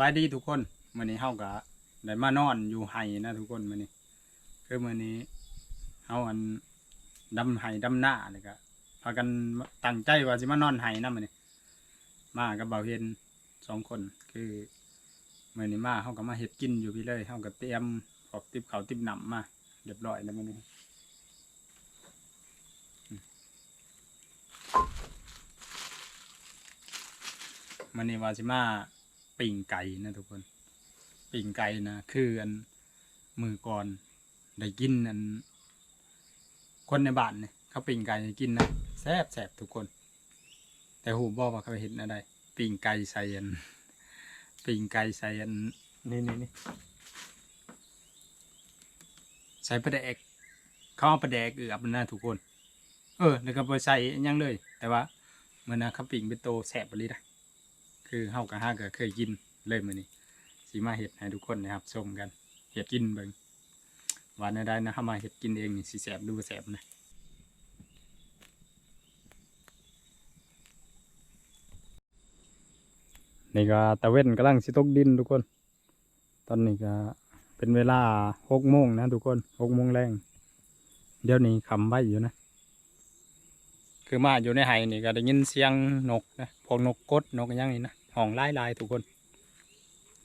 บายดีทุกคนมื้อนี้เฮาก็ได้มานอนอยู่ไห้นะทุกคนมื้อนี้ คือมื้อนี้เฮาอันดำไห้ดำหน้านี่ก็พากันตั้งใจว่าสิมานอนไห้นำมื้อนี้ มากับเบาเฮ็นสองคนคือมื้อนี้มาเฮาก็มาเฮ็ดกินอยู่พี่เลยเฮาก็เตรียมพอกติบข้าวติบหนำมาเรียบร้อยแล้วมื้อนี้มันนี่ว่าสิมา ปิ่งไก่นะทุกคนปิ่งไก่นะคืออันมือก่อนได้กินอัน คนในบ้านเนี่ยเขาปิ่งไก่ให้กินนะแซ่บแซ่บทุกคน แต่หูบอกว่าเขาเห็นอะไรปิ่งไก่ใส่อันปิ่งไก่ใส่อันนี่นี่นี่ใส่ปลาแดกเขาเอาปลาแดกเอือบนะทุกคน เออแล้วก็ไปใส่ยังเลย แต่ว่าเมื่อนะเขาปิ่งเป็นโตแซบไปเลยนะ คือเฮากับฮาก็เคยกินเลยมื้อนี้สีมาเห็ดให้ทุกคนนะครับชมกันเห็ดกินเบิ่งว่านได้นะเฮามาเห็ดกินเองนี่สิแสบดูบ่แสบนะนี่ก็ตะเว้นกำลังสิตกดินทุกคน ตอนนี้ก็เป็นเวลาหกโมงนะทุกคนหกโมงแรงเดี๋ยวนี้คำไว้อยู่นะ คือมาอยู่ในไห่นี่ก็ได้ยินเสียงนกนะพวกนกกดนกอหยังนี่นะ ห้องไล่ลายๆทุกคน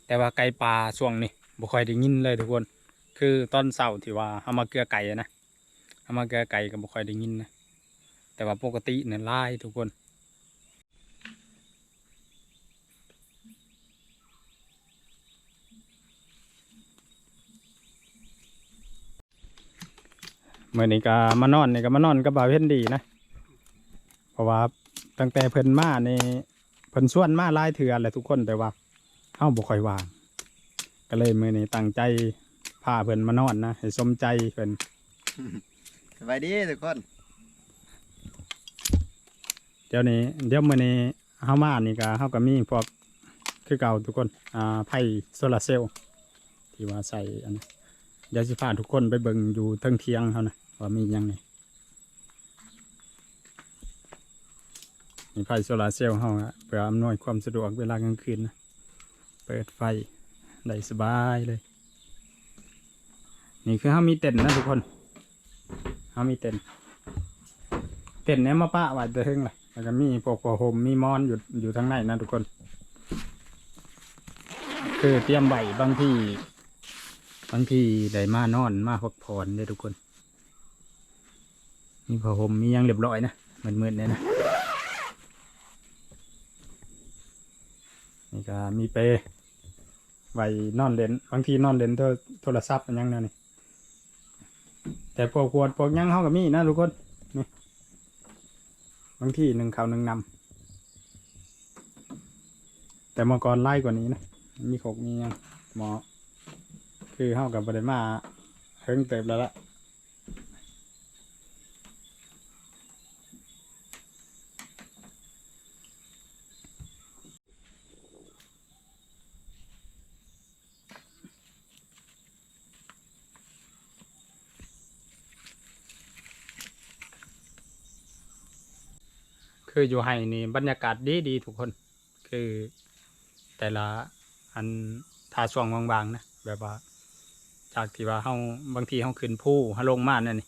แต่ว่าไก่ป่าช่วงนี้บ่ค่อยได้ยินเลยทุกคน คือตอนเช้าที่ว่าเอามาเกลือไก่นะเอามาเกลือไก่ก็บ่ค่อยได้ยินนะแต่ว่าปกติเนี่ยไล่ทุกคนเมื่อนี้ก็มานอนนี่ก็มานอนกับบาเพ็นดีนะ เพราะว่าตั้งแต่เพิ่นมานี่ พิ่นส่วนมาหลายเถื่อแหละทุกคนแต่ว่าเฮาบ่ค่อยว่างก็เลยมื้อนี้ตั้งใจพาเพิ่นมานอนนะให้สมใจเพิ่นสบายดีทุกคน เดี๋ยวนี้ เดี๋ยวมื้อนี้เฮามานี่ก็เฮาก็มีพวกคือเก่าทุกคนอ่าไผโซลาร์เซลล์ที่ว่าใส่อันนั้นเดี๋ยวสิพาทุกคนไปเบิ่งอยู่เทิงเทียงเฮานะว่ามีหยังนี่ ไฟโซลาร์เซลล์เฮาเพื่ออำนวยความสะดวกเวลากลางคืนนะเปิดไฟได้สบายเลย นี่คือเฮามีเต็นท์นะทุกคนเฮามีเต็นท์เต็นท์เนี้ยมาปะไว้แต่เทึงเลยแล้วก็มีพวกผ้าห่มมีมอนอยู่อยู่ทางในนะทุกคน คือเตรียมไว้บางที่บางที่ได้มานอนมาพักผ่อนเด้อทุกคน มีผ้าห่มมียังเรียบร้อยนะเหมืดๆเนี่ยนะ ก็มีเปย์ไว้นอนเล่นบางทีนอนเล่นโทรโทรศัพท์อันยังนี่ยนี่แต่พวกขวดพวกยังเขาก็มีนะทุกคนนี่บางทีหนึ่งเขาวหนึ่งนำแต่เมื่อก่อนไล่กว่านี้นะมีขกมียังหมอคือเขากับบริมาเฮิงเติบแล้วละ คืออยู่ไห้นี่บรรยากาศดีดีทุกคน คือแต่ละอันทาช่วงบางๆนะแบบว่า จากที่ว่าเฮาบางทีเฮาขึ้นผู้ฮาลงมานั่นนี่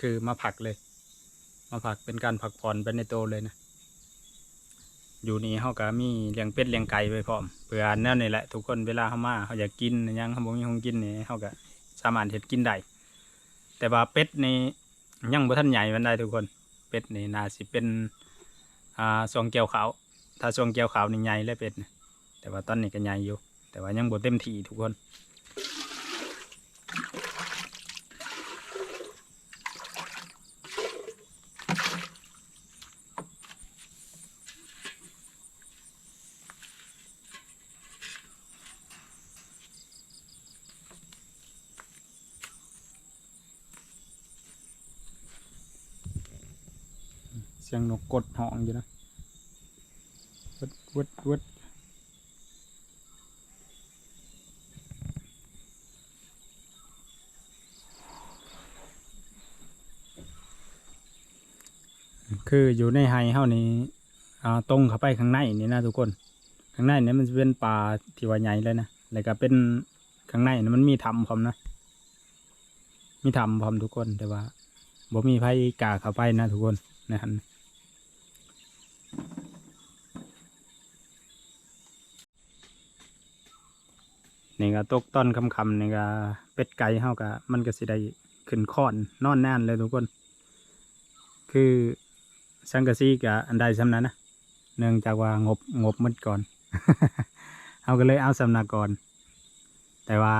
คือมาผักเลย มาผักเป็นการผักผ่อนไปในโตวเลยนะอยู่นี่เฮาก็มีเลี้ยงเป็ดเลี้ยงไก่ไว้พร้อมเพื่อแนวนี่แหละทุกคนเวลาเฮามาเฮาอยากกินยังเฮาบ่มีของกินนี่เฮาก็สามารถเฮ็ดกินได้แต่ว่าเป็ดนี่ยังบ่ทันใหญ่ปานใดทุกคน เป็ดนี่น่าสิเป็น อ่าทรงเกี่ยวขาว ถ้าทรงเกี่ยวขาวนี่ใหญ่เลยเป็ดนแต่ว่าตอนนี้ก็ใหญ่อยู่ แต่ว่ายังบ่เต็มที่ทุกคน เสียงนกกดห้องอยู่นะวดวดวดคืออยู่ในไฮเฮานี่อ่าตรงเข้าไปข้างในนี่นะทุกคน ข้างในนี่มันจะเป็นปลาที่ว่าใหญ่เลยนะ แล้วก็เป็นข้างในนะมันมีทำพร้อมนะ มีทำพร้อมทุกคนแต่ว่าบ่มีไผกาเข้าไปนะทุกคนนะฮะ นี่ก็ตกต้นคำคำๆนี่ก็เป็ดไก่เฮาก็มันก็สิได้ขึ้นคอนนอนนานเลยทุกคน คือสังกะสีกับอันใดสำนั้นนะเนื่องจากว่างบงบมันก่อน เอาก็เลยเอาสำนักก่อน แต่ว่า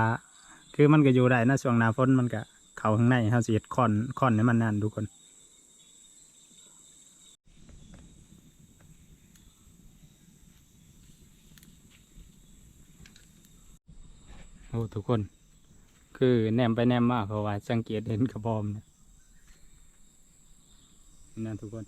คือมันก็อยู่ได้นะช่วงหน้าฝนมันก็เข้าข้างในเฮาสิเฮ็ดคอนคอนให้มันนั่นทุกคน อ้ทุกคน คือแนมไปแนมมากเพราะว่า สังเกตเห็นกระบอมนี่ยนั่นทุกคน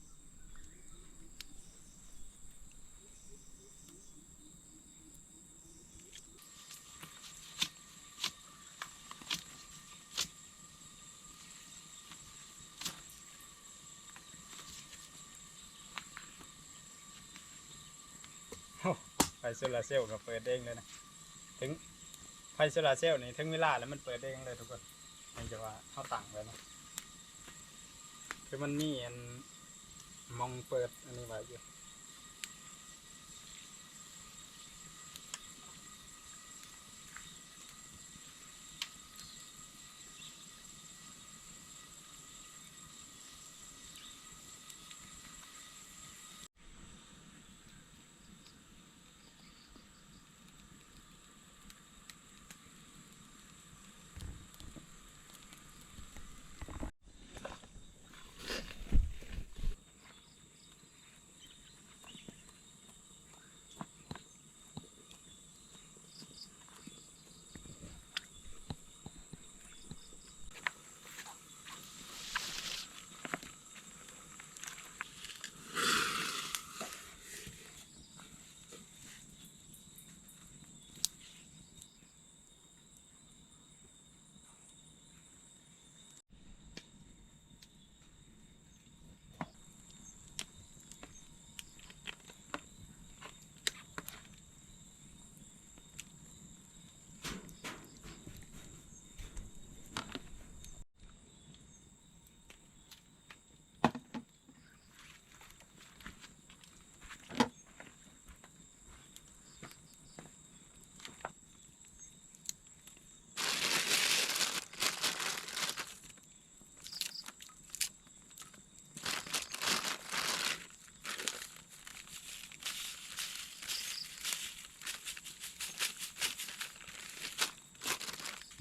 ไฟโซลาร์เซลล์ก็เปิดเองเลยนะ ถึง ฟโซลาร์เซลล์นี่ถึงเวลาแล้วมันเปิดเองเลยทุกคนมันจะว่าเข้าตั้งไปนะคือมันมีอันมองเปิดอันนี้ไว้อยู่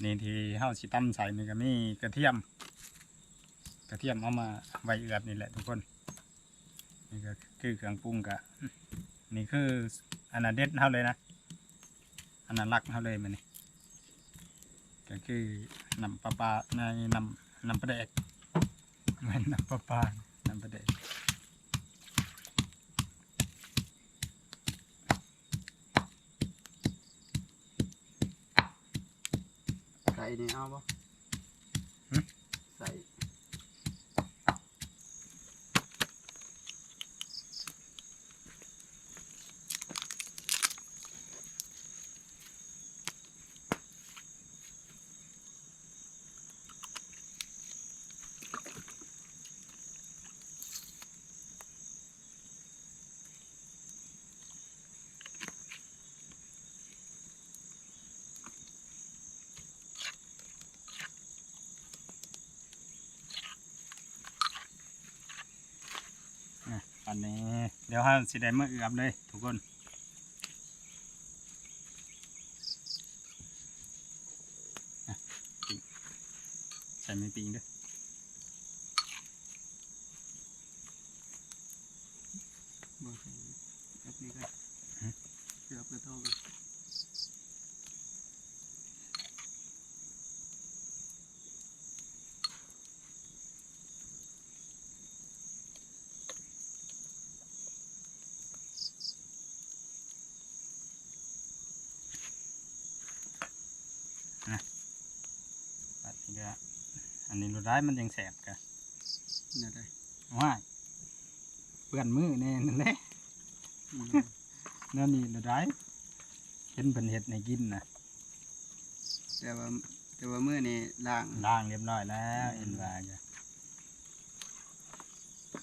นี่ที่เฮาสิตั้มใส่นี่ก็มีกระเทียม กระเทียมเอามาไว้เอือบนี่แหละทุกคน นี่ก็คือเครื่องปรุงกะนี่คืออันนั้นเด็ดเฮาเลยนะอันนั้นรักเฮาเลยมันนี่ก็คือนำปลาปลาในนำนำปลาแดกม่นนำปลาปลานำปลาแดก ใส่ นี่เอาบ่ใส่ อันนี้เดี๋ยวเฮาสิได้มาเอือบเลยทุกคนใส่ไม่ปิงด้วย บ่ใส่แบบนี้ก็เกือบกระทง ปัดนี่ก็อั นนี้รถได้มันยังแสบกะนั่นได้ว้ายเปื่อนมือแน่นั่นแหละอืมนั่นนี่ละได้เห็นเพิ่นเฮ็ดให้กินนะแต่ว่าแต่ว่ามื้อนี้ล้างล้างเรียบร้อยแล้วเห็นว่าจ้ะ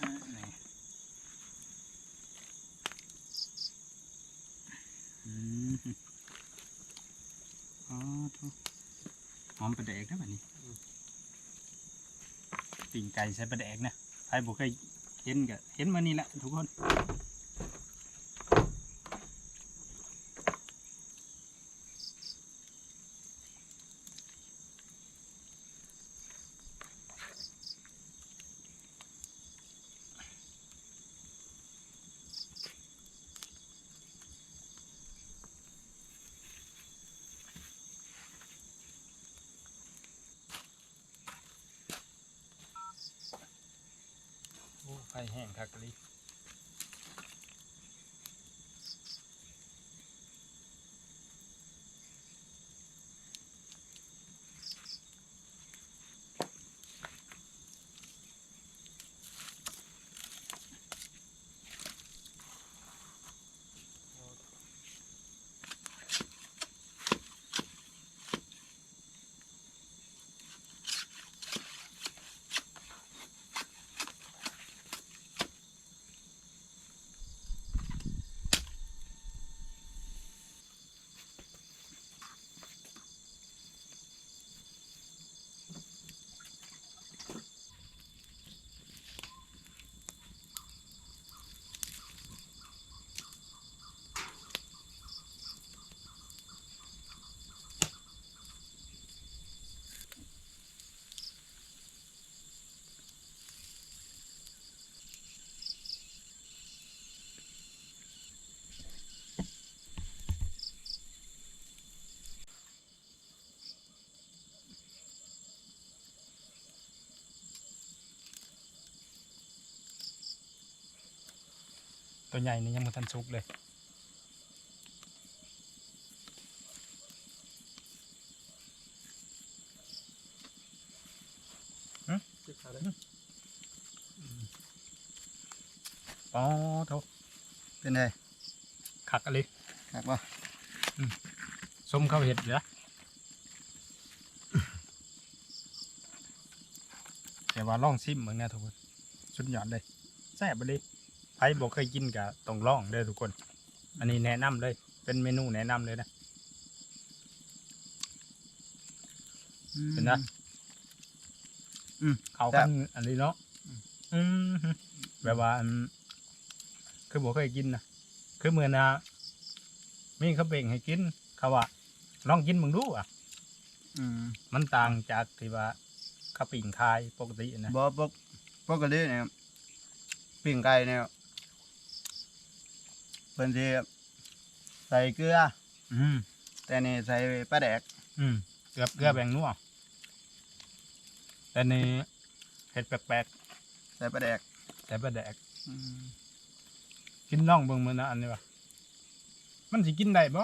อ่านี่อืมอ๋อทุกหอมปลาแดกนะแบบนี้ ปิ่งไก่ใส่ปลาแดกนะใครบ่เคยเห็นก็เห็นมานี่แหละทุกคน ไฟแห้งคักเล ตัวใหญ่นี่ยังไม่ทันสุกเลยอ๋อโถเป็นไงคักอะไรครับว่าส้มข้าวเห็ดเหรอแต่ว่าลองซิมเหมือนกันทุกคนสุดยอดเลยแซ่บไปเลย ใครบอกเคยกินกะต้องลองเด้อทุกคน อันนี้แนะนำเลย เป็นเมนูแนะนำเลยนะเป็นไงอืมเขากันอันนี้เนาะอืมแบบว่าอันคือบอกเคยกินนะคือเหมือนนะมีเขาเบ่งให้กินเขาว่าลองกินมึงดูอะอืมมันต่างจากที่ว่าเขาปิ่งคายปกตินะบ่ปกปกติเนี่ยปิ้งไก่เนี่ย เพิ่นสิใส่เกลือ อืมแต่นี่ใส่ปลาแดก อืมเกือบเกือบแบ่งนัวแต่นี่เห็ดแปลกใส่ปลาแดกๆแต่ประแดก อืมกินน่องเบิ่งมือนะอันนี้วะมันสิกินได้บ่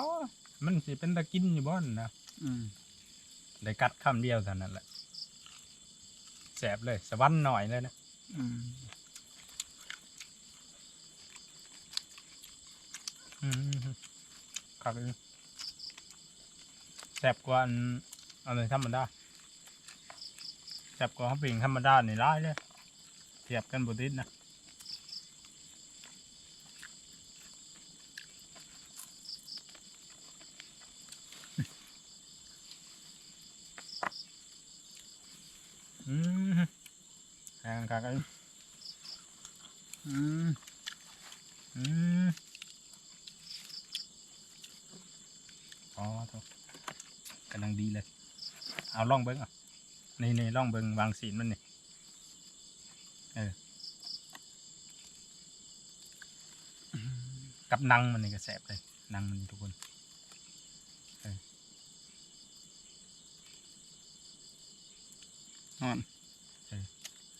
มันสิเป็นตะกินอยู่บ่นนะ อืมได้กัดคำเดียวเท่านั้นแหละแสบเลยสวรรค์หน่อยเลยนะ อืม อืมคักแสบกว่าอันอะไรธรรมดาแสบกว่าข้าวปิ่งธรรมดานี่ร้ายเลยเทียบกันบติดนะอืมแหงคักเลยอืมอืมอ๋อถูกกำลังดีเลย เอาล่องเบิ้งอะนี่นี่ล่องเบิ้งวางสีนมันนี่เออกับนังมันนี่ก็แสบเลยนังมันนี่ทุกคนอ่อน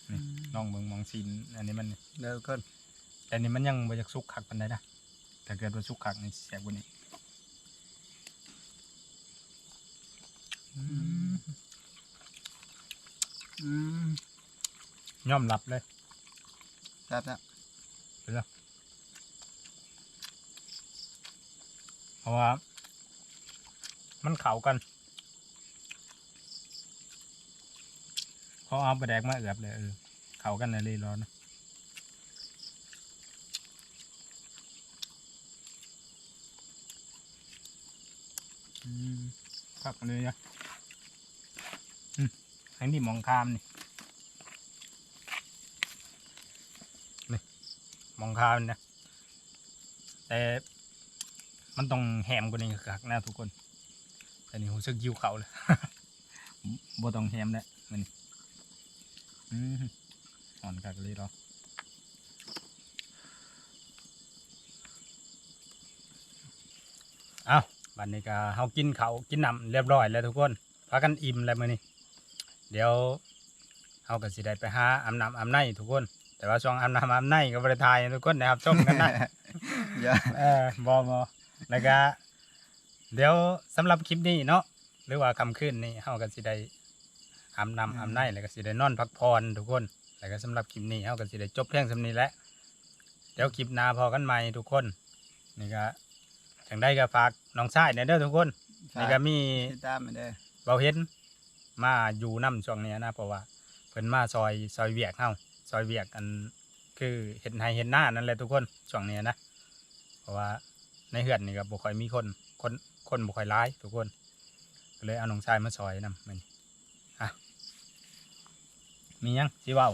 นี่ล่องเบิ้งมองสีนอันนี้มันนี่เดี๋ยวก่อนแต่นี่มันยังบ่อยากสุกขักปันได้นะถ้าเกิดว่าสุกขักนี่แสบกว่านี้ อืมอืมยอมรับเลยครับครับเพราะว่า มันเข้ากันเขาเอาไปแดกมาเอือบเลยเออเข้ากันในรีร้อนนะอืมครับเลยนะอื มอันนี้มองคามนี่นี่มองคามนะ แต่มันต้องแหมกว่านี้คักๆนะทุกคนแต่นี่ผมสึกยิ้วเขาเลยบ่ต้องแฮมแล้วมันนี่อืมอ่อนกักเลยเหรอเอาบัดนี้ก็เฮากินเขาวกินน้ำเรียบร้อยแล้วทุกคนพากันอิ่มแล้วมื้อนี้ เดี๋ยวเฮาก็สิได้ไปหาอาบน้ำอาบในทุกคน แต่ว่าช่วงอาบน้ำอาบในก็บ่ได้ทายให้ทุกคนนะครับชมกันนะอย่าเออบอบอแล้วก็เดี๋ยวสำหรับคลิปนี้เนาะหรือว่าคำขึ้นนี่เฮาก็สิได้อาบน้ำอาบในแล้วก็สิได้นอนพักผ่อนทุกคน แล้วก็สำหรับคลิปนี้เฮาก็สิได้จบเพียงสำนี้แหละเดี๋ยวคลิปหน้าพอกันใหม่ทุกคนนี่ก็จังได้ก็ฝากน้องชายเนี่ยเด้อทุกคนนี่ก็มีติดตามมาเด้อเบาเห็น มาอยู่นํช่วงเนี้ยนะเพราะว่าเพิ่นมาซอยซอยเวียกเฮาซอยเวียกอันคือเห็นให้เห็นหน้านั่นแหละทุกคนช่วงเนี้ยนะ เพราะว่าในเฮือนนี่ก็บ่ค่อยมีคนคนคนบ่ค่อยร้ายทุกคนก็เลยเอาน้องชายมาซอยนำมันอะมีหยังสิเว้า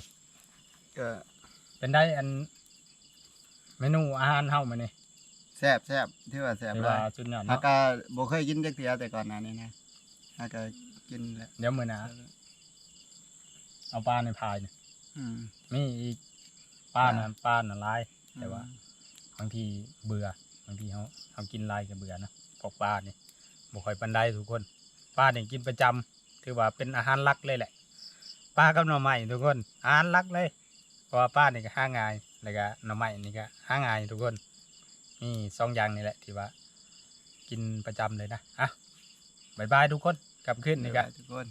ก็เป็นได้อันเมนูอาหารเฮามื้อนี้แซ่บแซ่บที่ว่าแซ่บที่หว่าลายสุดยอดฮาเนาะกาบ่เคยกินจักเทื่อแต่ก่อนหน้านี้นะฮากา กินแล้วเดี๋ยวมื้อหน้าเอาปลาในพายนี่อืม มีอีกปลาน่ะปลาน่ะหลายแต่ว่า บางทีเบื่อบางทีเขาเขากินหลายก็เบื่อนะพวกปลานี่บ่ค่อยปันได้ทุกคนปลานี่กินประจำถือว่าเป็นอาหารหลักเลยแหละปลากับหน่อไม้ทุกคนอาหารหลักเลย เพราะว่าปลานี่ก็หาง่ายแล้วก็หน่อไม้นี่ก็หาง่ายทุกคนนี่สองอย่างนี่แหละที่ว่า กินประจำเลยนะอะบายบายทุกคน กลับขึ้นนี่ก็ทุกคน